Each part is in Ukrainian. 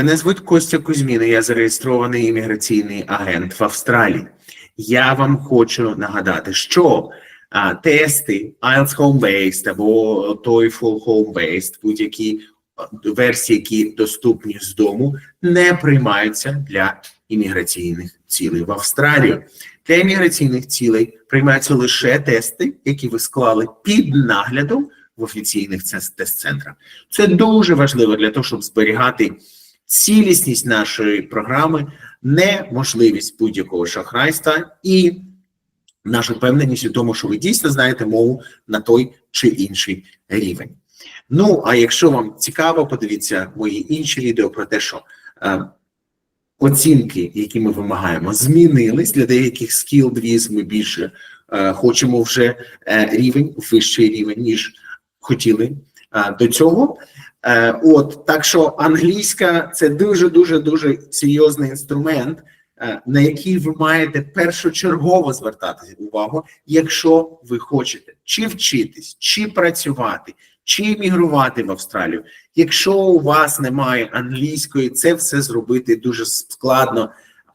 Мене звуть Костя Кузьмін, і я зареєстрований імміграційний агент в Австралії. Я вам хочу нагадати, що а, тести IELTS Home-Based або TOEFL Home-Based, будь-які версії, які доступні з дому, не приймаються для імміграційних цілей в Австралії. Для імміграційних цілей приймаються лише тести, які ви склали під наглядом в офіційних тест-центрах. Це дуже важливо для того, щоб зберігати цілісність нашої програми, неможливість будь-якого шахрайства і наша впевненість у тому, що ви дійсно знаєте мову на той чи інший рівень. Ну а якщо вам цікаво, подивіться мої інші відео про те, що е, оцінки, які ми вимагаємо, змінились для деяких скіл віз. Ми більше е, хочемо вже е, рівень, вищий рівень, ніж хотіли до цього. Е, от так що англійська це дуже дуже дуже серйозний інструмент, е, на який ви маєте першочергово звертати увагу, якщо ви хочете чи вчитись, чи працювати, чи іммігрувати в Австралію. Якщо у вас немає англійської, це все зробити дуже складно,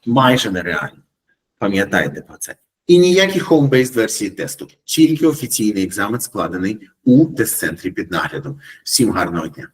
майже нереально. Пам'ятайте про це. І ніякі home-based версії тесту, тільки офіційний екзамен складений у тест-центрі під наглядом. Всім гарного дня.